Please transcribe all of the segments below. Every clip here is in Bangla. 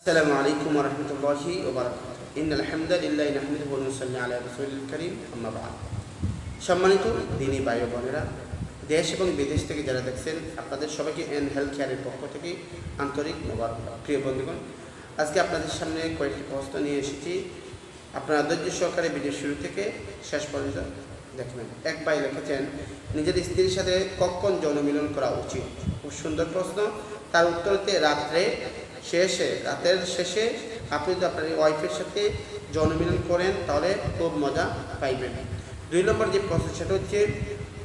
السلام عليكم ورحمة الله وبركاته إن الحمد لله نحمده ونصلي على رسول الكريم أما بعد সম্মানিত দিনী ভাই ও বোনেরা দেশ এবং বিদেশ থেকে যারা দেখছেন আপনাদের সবাইকে এন হেলথ কেয়ারের পক্ষ থেকে আন্তরিক মোবারক প্রিয় বন্ধুগণ আজকে আপনাদের সামনে কয়েকটি প্রশ্ন নিয়ে এসেছি আপনারা ধৈর্য সহকারে ভিডিও শুরু থেকে শেষ পর্যন্ত দেখবেন এক ভাই লিখেছেন নিজের স্ত্রীর সাথে কখন যৌন মিলন করা উচিত খুব সুন্দর প্রশ্ন তার উত্তরতে রাত্রে শেষে, রাতের শেষে আপনি যদি আপনার ওয়াইফের সাথে জন্মিলন করেন, তাহলে খুব মজা পাইবেন। দুই নম্বর যে প্রসেস সেটা হচ্ছে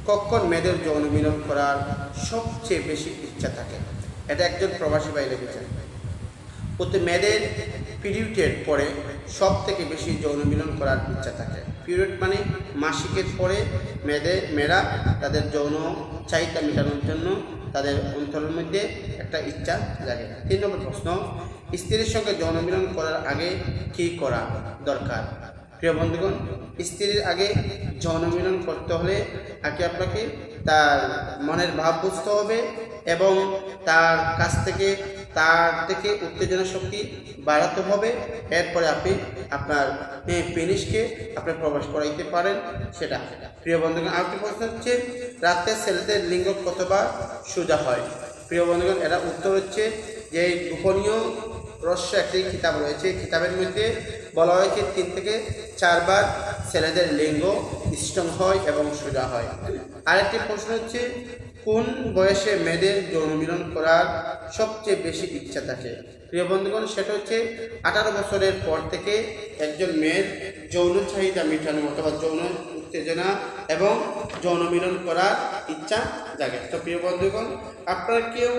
কখন মেয়েদের যৌন করার সবচেয়ে বেশি ইচ্ছা থাকে। এটা একজন প্রবাসী বাইরে লিখেছেন। প্রতি মেয়েদের পিরিয়ডের পরে সব থেকে বেশি যৌন মিলন করার ইচ্ছা থাকে। পিরিয়ড মানে মাসিকের পরে মেয়েদের, মেয়েরা তাদের যৌন চাহিদা মেটানোর জন্য তাদের অন্তরের মধ্যে একটা ইচ্ছা জাগে। তিন নম্বর প্রশ্ন, স্ত্রীর সঙ্গে যৌন মিলন করার আগে কি করা দরকার? প্রিয় বন্ধুগণ, স্ত্রীর আগে যৌন মিলন করতে হলে আগে আপনাকে তার মনের ভাব বুঝতে হবে এবং তার কাছ থেকে তার থেকে উত্তেজনা শক্তি বাড়াতে হবে। এরপরে আপনি আপনার পেনিসকে আপনি প্রবেশ করাইতে পারেন, সেটা। প্রিয় বন্ধুগণ, আরেকটি প্রশ্ন হচ্ছে, রাতে ছেলেদের লিঙ্গ কতবার সোজা হয়? প্রিয় বন্ধুগণ, এরা উত্তর হচ্ছে যে, গোপনীয় রহস্য একটি কিতাব রয়েছে। কিতাবের মধ্যে বলা হয়েছে তিন থেকে চারবার ছেলেদের লিঙ্গ স্ট্রং হয় এবং সোজা হয়। আরেকটি প্রশ্ন হচ্ছে, কোন বয়সে মেয়েদের যৌন মিলন করার সবচেয়ে বেশি ইচ্ছা থাকে? প্রিয় বন্ধুগণ, সেটা হচ্ছে আঠারো বছরের পর থেকে একজন মেয়ের যৌন চাহিদা মেটানো অথবা যৌন উত্তেজনা এবং যৌন মিলন করার ইচ্ছা জাগে। তো প্রিয় বন্ধুগণ, আপনারা কেউ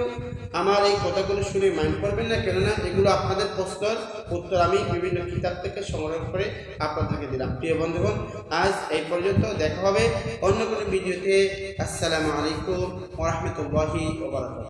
আমার এই কথাগুলো শুনে মাইন্ড করবেন না, কেননা এগুলো আপনাদের প্রশ্নের উত্তর আমি বিভিন্ন কিতাব থেকে সংগ্রহ করে আপনাদেরকে দিলাম। প্রিয় বন্ধুগণ, আজ এই পর্যন্ত দেখা হবে অন্য কোনো ভিডিওতে। আসসালামু আলাইকুম ওরহমতুল্লাহি ওবরাকাতুহু